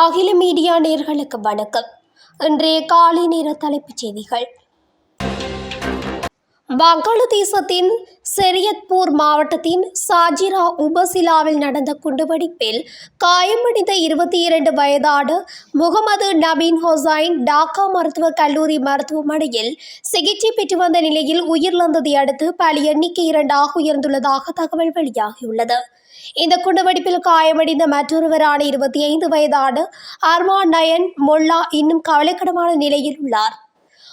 அகில மீடியா நேர்களுக்கு வணக்கம். இன்றைய காலை நேர தலைப்புச் செய்திகள். வங்காளதேசத்தின் செரியத்பூர் மாவட்டத்தின் சாஜிரா உபசிலாவில் நடந்த குண்டுவெடிப்பில் காயமடைந்த இருபத்தி இரண்டு வயதான முகமது நபீன் ஹொசைன் டாக்கா மருத்துவக் கல்லூரி மருத்துவமனையில் சிகிச்சை பெற்று வந்த நிலையில் உயிரிழந்ததை அடுத்து பலி எண்ணிக்கை இரண்டாக உயர்ந்துள்ளதாக தகவல் வெளியாகியுள்ளது. இந்த குண்டுவெடிப்பில் காயமடைந்த மற்றொருவரான இருபத்தி ஐந்து வயதான அர்மா நயன் மொல்லா இன்னும் கவலைக்கிடமான நிலையில் உள்ளார்.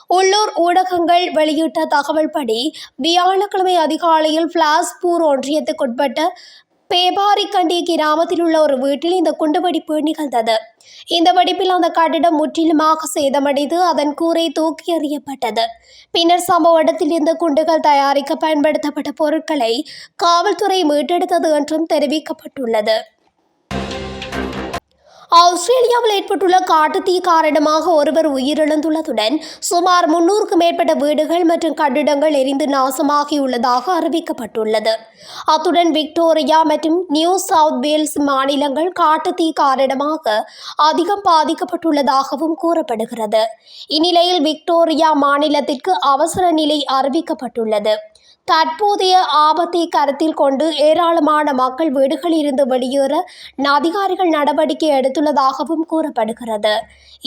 உள்ளூர் ஊடகங்கள் வெளியிட்ட தகவல்படி வியாழக்கிழமை அதிகாலையில் பிளாஸ்பூர் ஒன்றியத்துக்குட்பட்ட பேபாரிக்கண்டி கிராமத்தில் உள்ள ஒரு வீட்டில் இந்த குண்டுவெடிப்பு நிகழ்ந்தது. இந்த வெடிப்பில் அந்த கட்டிடம் முற்றிலுமாக சேதமடைந்து அதன் கூரை தூக்கி எறியப்பட்டது. பின்னர் சம்பவ இடத்தில் இந்த குண்டுகள் தயாரிக்க பயன்படுத்தப்பட்ட பொருட்களை காவல்துறை மீட்டெடுத்தது என்றும் தெரிவிக்கப்பட்டுள்ளது. ஆஸ்திரேலியாவில் ஏற்பட்டுள்ள காட்டுத்தீ காரணமாக ஒருவர் உயிரிழந்துள்ளதுடன் சுமார் முன்னூறுக்கும் மேற்பட்ட வீடுகள் மற்றும் கட்டிடங்கள் எரிந்து நாசமாகியுள்ளதாக அறிவிக்கப்பட்டுள்ளது. அத்துடன் விக்டோரியா மற்றும் நியூ சவுத் வேல்ஸ் மாநிலங்கள் காட்டுத்தீ காரணமாக அதிகம் பாதிக்கப்பட்டுள்ளதாகவும் கூறப்படுகிறது. இந்நிலையில் விக்டோரியா மாநிலத்திற்கு அவசர நிலை அறிவிக்கப்பட்டுள்ளது. தற்போதைய ஆபத்தை கருத்தில் கொண்டு ஏராளமான மக்கள் வீடுகளில் இருந்து வெளியேற அதிகாரிகள் நடவடிக்கை எடுத்துள்ளதாகவும் கூறப்படுகிறது.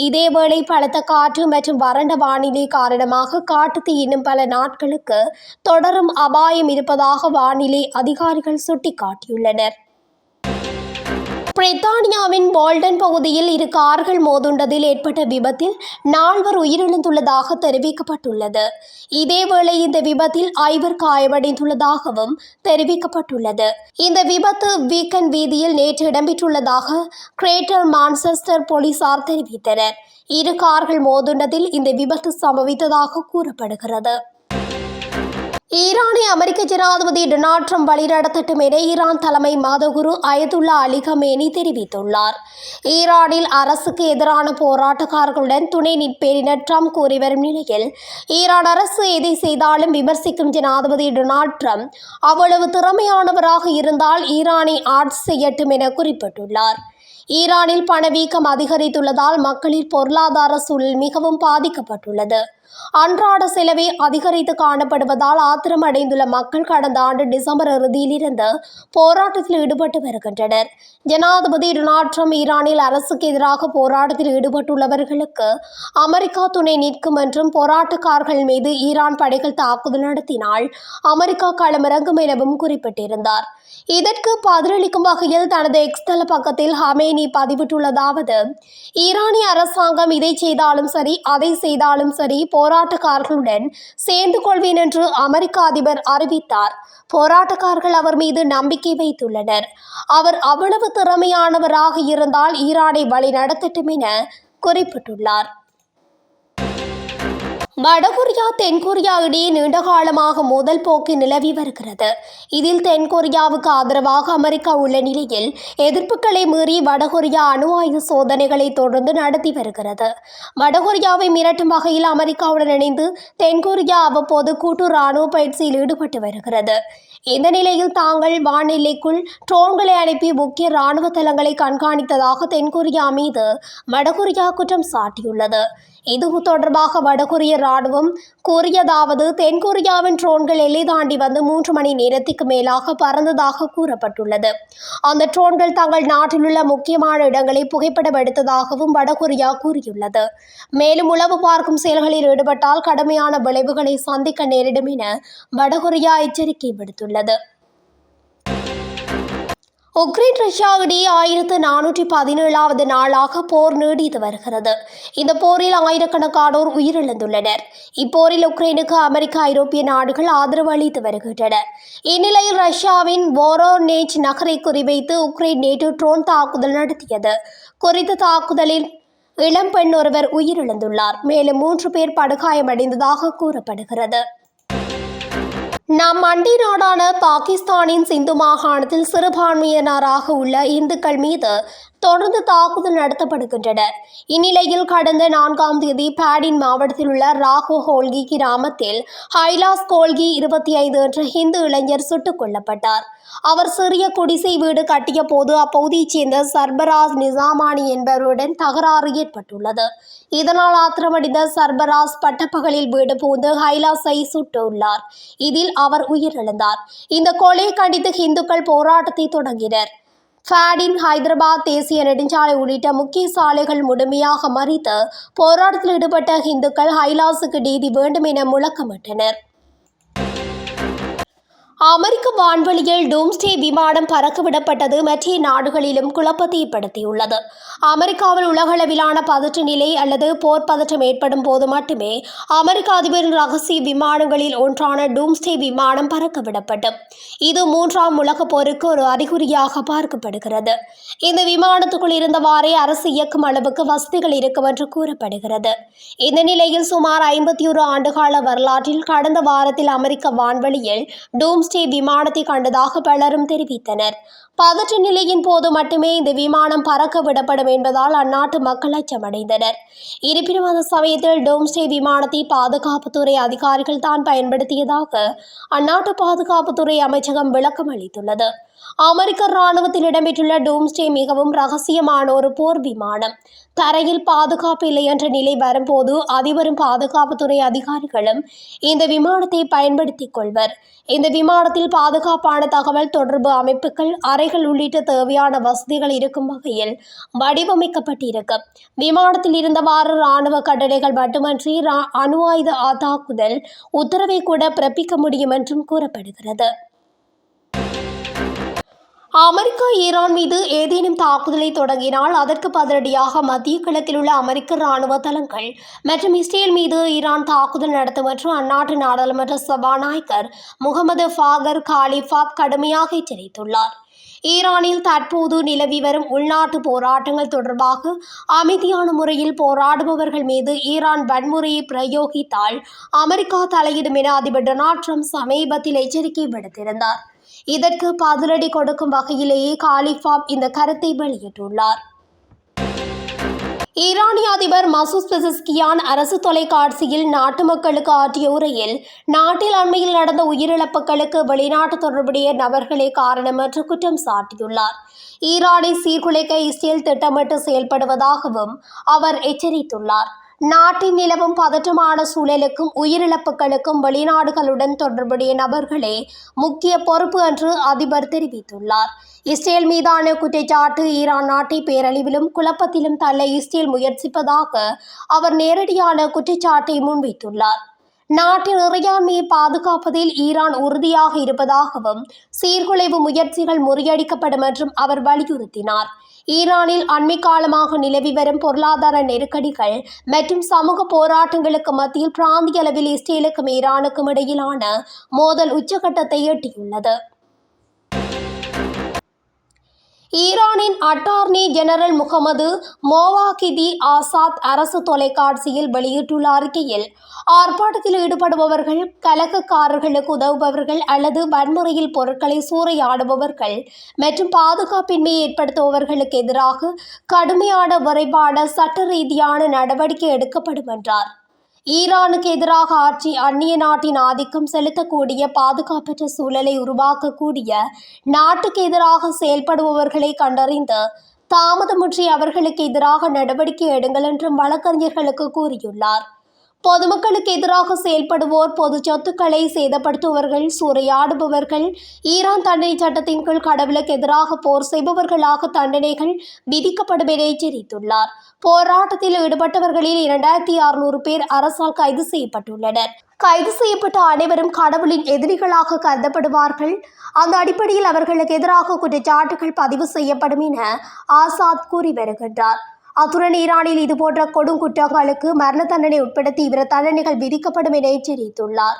இதேவேளை பலத்த காற்று மற்றும் வறண்ட வானிலை காரணமாக காட்டுத்தீ இன்னும் பல நாட்களுக்கு தொடரும் அபாயம் இருப்பதாக வானிலை அதிகாரிகள் சுட்டிக்காட்டியுள்ளனர். பிரித்தானியாவின் போல்டன் பகுதியில் இரு கார்கள் மோதுண்டதில் ஏற்பட்ட விபத்தில் நால்வர் உயிரிழந்துள்ளதாக தெரிவிக்கப்பட்டுள்ளது. இதேவேளை இந்த விபத்தில் ஐவர் காயமடைந்துள்ளதாகவும் தெரிவிக்கப்பட்டுள்ளது. இந்த விபத்து வீக்கன் வீதியில் நேற்று இடம்பெற்றுள்ளதாக கிரேட்டர் மான்செஸ்டர் போலீசார் தெரிவித்தனர். இரு கார்கள் மோதுண்டதில் இந்த விபத்து சம்பவித்ததாக கூறப்படுகிறது. ஈரானை அமெரிக்க ஜனாதிபதி டொனால்ட் ட்ரம்ப் வழிநடத்தட்டும் என ஈரான் தலைமை மாதகுரு அயதுல்லா அலி கமேனி தெரிவித்துள்ளார். ஈரானில் அரசுக்கு எதிரான போராட்டக்காரர்களுடன் துணை நிற்பேன் என ட்ரம்ப் கூறி வரும் நிலையில் ஈரான் அரசு எதை செய்தாலும் விமர்சிக்கும் ஜனாதிபதி டொனால்ட் ட்ரம்ப் அவ்வளவு திறமையானவராக இருந்தால் ஈரானை ஆட்சி செய்யட்டும் என குறிப்பிட்டுள்ளார். ஈரானில் பணவீக்கம் அதிகரித்துள்ளதால் மக்களின் பொருளாதார சூழல் மிகவும் பாதிக்கப்பட்டுள்ளது. அன்றாட செலவே அதிகரித்து காணப்படுவதால் ஆத்திரமடைந்துள்ள மக்கள் கடந்த ஆண்டு டிசம்பர் இறுதியிலிருந்து போராட்டத்தில் ஈடுபட்டு வருகின்றனர். ஜனாதிபதி டொனால்ட் ட்ரம்ப் ஈரானில் அரசுக்கு எதிராக போராட்டத்தில் ஈடுபட்டுள்ளவர்களுக்கு அமெரிக்கா துணை நிற்கும் என்றும் போராட்டக்காரர்கள் மீது ஈரான் படைகள் தாக்குதல் நடத்தினால் அமெரிக்கா களமிறங்கும் எனவும் குறிப்பிட்டிருந்தார். இதற்கு பதிலளிக்கும் வகையில் தனது எக்ஸ்தல பக்கத்தில் ஹமேனி பதிவிட்டுள்ளதாவது ஈரானிய அரசாங்கம் இதை செய்தாலும் சரி அதை செய்தாலும் சரி போராட்டக்காரர்களுடன் சேர்ந்து கொள்வேன் என்று அமெரிக்க அதிபர் அறிவித்தார். போராட்டக்காரர்கள் அவர் மீது நம்பிக்கை வைத்துள்ளனர். அவர் அவ்வளவு திறமையானவராக இருந்தால் ஈரானை வழிநடத்தட்டும் என குறிப்பிட்டுள்ளார். வடகொரியா தென்கொரியா இடையே நீண்ட காலமாக மோதல் போக்கு நிலவி வருகிறது. இதில் தென்கொரியாவுக்கு ஆதரவாக அமெரிக்கா உள்ள நிலையில் எதிர்ப்புகளை மீறி வடகொரியா அணு ஆயுத சோதனைகளை தொடர்ந்து நடத்தி வருகிறது. வடகொரியாவை மிரட்டும் வகையில் அமெரிக்காவுடன் இணைந்து தென்கொரியா அவ்வப்போது கூட்டு ராணுவ பயிற்சியில் ஈடுபட்டு வருகிறது. இந்த நிலையில் தாங்கள் வானிலைக்குள் ட்ரோன்களை அனுப்பி முக்கிய ராணுவ தளங்களை கண்காணித்ததாக தென்கொரியா மீது வடகொரியா குற்றம் சாட்டியுள்ளது. இது தொடர்பாக வடகொரிய ராணுவம் கூறியதாவது தென்கொரியாவின் ட்ரோன்கள் எல்லை தாண்டி வந்து மூன்று மணி நேரத்துக்கு மேலாக பறந்ததாக கூறப்பட்டுள்ளது. அந்த ட்ரோன்கள் தங்கள் நாட்டிலுள்ள முக்கியமான இடங்களை புகைப்படம் எடுத்ததாகவும் வடகொரியா கூறியுள்ளது. மேலும் உளவு பார்க்கும் செயல்களில் ஈடுபட்டால் கடுமையான விளைவுகளை சந்திக்க நேரிடும் என வடகொரியா எச்சரிக்கை விடுத்துள்ளது. உக்ரைன் ரஷ்யா இடையே ஆயிரத்து நானூற்றி பதினேழாவது நாளாக போர் நீடித்து வருகிறது. இந்த போரில் ஆயிரக்கணக்கானோர் உயிரிழந்துள்ளனர். இப்போரில் உக்ரைனுக்கு அமெரிக்க ஐரோப்பிய நாடுகள் ஆதரவு அளித்து வருகின்றன. இந்நிலையில் ரஷ்யாவின் போரோனேஜ் நகரை குறிவைத்து உக்ரைன் நேற்று ட்ரோன் தாக்குதல் நடத்தியது. குறித்த தாக்குதலில் இளம் பெண் ஒருவர் உயிரிழந்துள்ளார். மேலும் மூன்று பேர் படுகாயமடைந்ததாக கூறப்படுகிறது. நம் அண்டி நாடான பாகிஸ்தானின் சிந்து மாகாணத்தில் சிறுபான்மையினராக உள்ள இந்துக்கள் மீது தொடர்ந்து தாக்குதல் நடத்தப்படுகின்றனர். இந்நிலையில் கடந்த நான்காம் தேதி பேடின் மாவட்டத்தில் உள்ள ராகோ ஹோல்கி கிராமத்தில் ஹைலாஸ் கோல்கி இருபத்தி ஐந்து என்ற ஹிந்து இளைஞர் சுட்டுக் கொல்லப்பட்டார். அவர் சிறிய குடிசை வீடு கட்டிய போது அப்பகுதியைச் சேர்ந்த சர்பராஸ் நிசாமானி என்பவருடன் தகராறு ஏற்பட்டுள்ளது. இதனால் ஆத்திரமடைந்த சர்பராஸ் பட்டப்பகலில் வீடு புகுந்து ஹைலாஸை சுட்டுள்ளார் இதில் அவர் உயிரிழந்தார். இந்த கொலையை கண்டித்து இந்துக்கள் போராட்டத்தை தொடங்கினர். ஃபேடின் ஹைதராபாத் தேசிய நெடுஞ்சாலை உள்ளிட்ட முக்கிய சாலைகள் முழுமையாக மறித்து போராட்டத்தில் ஈடுபட்ட இந்துக்கள் ஹைலாஸுக்கு நீதி வேண்டும் என முழக்கமிட்டனர். அமெரிக்க வான்வெளியில் டூம்ஸ்டே விமானம் பறக்கவிடப்பட்டது மற்ற நாடுகளிலும் குழப்பத்தை ஏற்படுத்தியுள்ளது அமெரிக்காவில் உலகளவிலான பதற்ற நிலை அல்லது போர் பதற்றம் ஏற்படும் போது மட்டுமே அமெரிக்க அதிபரின் ரகசிய விமானங்களில் ஒன்றான டூம்ஸ்டே விமானம் பறக்கவிடப்பட்டது இது மூன்றாம் உலகப் போருக்கு ஒரு அறிகுறியாக பார்க்கப்படுகிறது. இந்த விமானத்துக்குள் இருந்தவாறே அரசு இயக்கும் அளவுக்கு வசதிகள் இருக்கும் என்று கூறப்படுகிறது. இந்த நிலையில் சுமார் ஐம்பத்தி ஒரு ஆண்டுகால வரலாற்றில் கடந்த வாரத்தில் அமெரிக்க வான்வெளியில் ஹோம்ஸ்டே விமானத்தை கண்டதாக பலரும் தெரிவித்தனர். பதற்ற நிலையின் போது மட்டுமே இந்த விமானம் பறக்க விடப்படும் என்பதால் அந்நாட்டு மக்கள் அச்சமடைந்தனர். இருப்பினும் அந்த சமயத்தில் டோம்ஸ்டே விமானத்தை பாதுகாப்புத்துறை அதிகாரிகள் தான் பயன்படுத்தியதாக அந்நாட்டு பாதுகாப்புத்துறை அமைச்சகம் விளக்கம் அளித்துள்ளது. அமெரிக்க ராணுவத்தில் இடம்பெற்றுள்ள டோம்ஸ்டே மிகவும் ரகசியமான ஒரு போர் விமானம். தரையில் பாதுகாப்பு இல்லை என்ற நிலை வரும்போது அதிபரும் பாதுகாப்புத்துறை அதிகாரிகளும் இந்த விமானத்தை பயன்படுத்திக் கொள்வர். இந்த விமான விமானத்தில் பாதுகாப்பான தகவல் தொடர்பு அமைப்புகள் அறைகள் உள்ளிட்ட தேவையான வசதிகள் இருக்கும் வகையில் வடிவமைக்கப்பட்டிருக்கும் விமானத்தில் இருந்தவாறு ராணுவ கட்டளைகள் மட்டுமன்றி ரா- அணு ஆயுத தாக்குதல் உத்தரவை கூட பிறப்பிக்க முடியும் என்றும் கூறப்படுகிறது. அமெரிக்கா ஈரான் மீது ஏதேனும் தாக்குதலை தொடங்கினால் அதற்கு பதிலடியாக மத்திய கிழக்கில் உள்ள அமெரிக்க ராணுவ தளங்கள் மற்றும் இஸ்ரேல் மீது ஈரான் தாக்குதல் நடத்தும் என்று அந்நாட்டு நாடாளுமன்ற சபாநாயகர் முகமது ஃபாகர் காலிஃபாப் கடுமையாக எச்சரித்துள்ளார். ஈரானில் தற்போது நிலவி வரும் உள்நாட்டு போராட்டங்கள் தொடர்பாக அமைதியான முறையில் போராடுபவர்கள் மீது ஈரான் வன்முறையை பிரயோகித்தால் அமெரிக்கா தலையிடும் என அதிபர் டொனால்ட் ட்ரம்ப் சமீபத்தில் எச்சரிக்கை விடுத்திருந்தார். இதற்கு பதிலடி கொடுக்கும் வகையிலேயே காலிஃபாப் இந்த கருத்தை வெளியிட்டுள்ளார். ஈரானிய அதிபர் மசூத் பெசஸ்கியான் அரசு தொலைக்காட்சியில் நாட்டு மக்களுக்கு ஆற்றிய உரையில் நாட்டில் அண்மையில் நடந்த உயிரிழப்புகளுக்கு வெளிநாட்டு தொடர்புடைய நபர்களே காரணம் என்று குற்றம் சாட்டியுள்ளார். ஈரானை சீர்குலைக்க இஸ்ரேல் திட்டமிட்டு செயல்படுவதாகவும் அவர் எச்சரித்துள்ளார். நாட்டின் நிலவும் பதற்றமான சூழலுக்கும் உயிரிழப்புகளுக்கும் வெளிநாடுகளுடன் தொடர்புடைய நபர்களே முக்கிய பொறுப்பு என்று அதிபர் தெரிவித்துள்ளார். இஸ்ரேல் மீதான குற்றச்சாட்டு ஈரான் நாட்டை பேரழிவிலும் குழப்பத்திலும் தள்ள இஸ்ரேல் முயற்சிப்பதாக அவர் நேரடியான குற்றச்சாட்டை முன்வைத்துள்ளார். நாட்டின் இறையாண்மையை பாதுகாப்பதில் ஈரான் உறுதியாக இருப்பதாகவும் சீர்குலைவு முயற்சிகள் முறியடிக்கப்படும் என்றும் அவர் வலியுறுத்தினார். ஈரானில் அண்மை காலமாக நிலவி வரும் பொருளாதார நெருக்கடிகள் மற்றும் சமூக போராட்டங்களுக்கு மத்தியில் பிராந்திய அளவில் இஸ்ரேலுக்கும் ஈரானுக்கும் இடையிலான மோதல் உச்சகட்டத்தை எட்டியுள்ளது. ஈரானின் attorney general Mohammad Movahedi Azad அரசு தொலைக்காட்சியில் வெளியிட்டுள்ள அறிக்கையில் ஆர்ப்பாட்டத்தில் ஈடுபடுபவர்கள் கலகக்காரர்களுக்கு உதவுபவர்கள் அல்லது வன்முறையில் பொருட்களை சூறையாடுபவர்கள் மற்றும் பாதுகாப்பின்மையை ஏற்படுத்துபவர்களுக்கு எதிராக கடுமையான விரைவான சட்ட ரீதியான நடவடிக்கை எடுக்கப்படும் என்றார். ஈரானுக்கு எதிராக ஆட்சி அந்நிய நாட்டின் ஆதிக்கம் செலுத்தக்கூடிய பாதுகாப்பற்ற சூழலை உருவாக்கக்கூடிய நாட்டுக்கு எதிராக செயல்படுபவர்களை கண்டறிந்து தாமதமின்றி அவர்களுக்கு எதிராக நடவடிக்கை எடுங்கள் என்றும் வழக்கறிஞர்களுக்கு கூறியுள்ளார். பொதுமக்களுக்கு எதிராக செயல்படுவோர் பொது சொத்துக்களை சேதப்படுத்துபவர்கள் சூறையாடுபவர்கள் ஈரான் தண்டனை சட்டத்தின் கீழ் கடவுளுக்கு எதிராக போர் செய்பவர்களாக தண்டனைகள் விதிக்கப்படும் என எச்சரித்துள்ளார். போராட்டத்தில் ஈடுபட்டவர்களில் இரண்டாயிரத்தி அறுநூறு பேர் அரசால் கைது செய்யப்பட்டுள்ளனர். கைது செய்யப்பட்ட அனைவரும் கடவுளின் எதிரிகளாக கருதப்படுவார்கள். அந்த அடிப்படையில் அவர்களுக்கு எதிராக குற்றச்சாட்டுகள் பதிவு செய்யப்படும் என ஆசாத் கூறி வருகின்றார். அத்துடன் ஈரானில் இதுபோன்ற கொடுங்குற்றங்களுக்கு மரண தண்டனை உட்பட தீவிர தண்டனைகள் விதிக்கப்படும் என எச்சரித்துள்ளார்.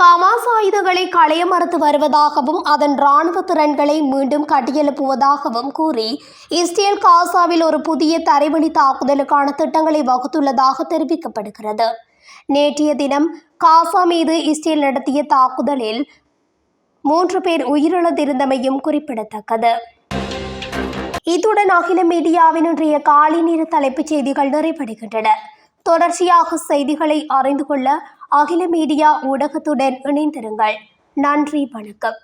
கமாஸ் ஆயுதங்களை களைய மறுத்து வருவதாகவும் அதன் இராணுவ திறன்களை மீண்டும் கட்டியெழுப்புவதாகவும் கூறி இஸ்ரேல் காசாவில் ஒரு புதிய தரைவழி தாக்குதலுக்கான திட்டங்களை வகுத்துள்ளதாக தெரிவிக்கப்படுகிறது. நேற்றைய தினம் காசா மீது இஸ்ரேல் நடத்திய தாக்குதலில் மூன்று பேர் உயிரிழந்திருந்தமையும் குறிப்பிடத்தக்கது. இத்துடன் அகில மீடியாவின் இன்றைய காலை நேர தலைப்புச் செய்திகள் நிறைவடைகின்றன. தொடர்ச்சியாக செய்திகளை அறிந்து கொள்ள அகில மீடியா ஊடகத்துடன் இணைந்திருங்கள். நன்றி வணக்கம்.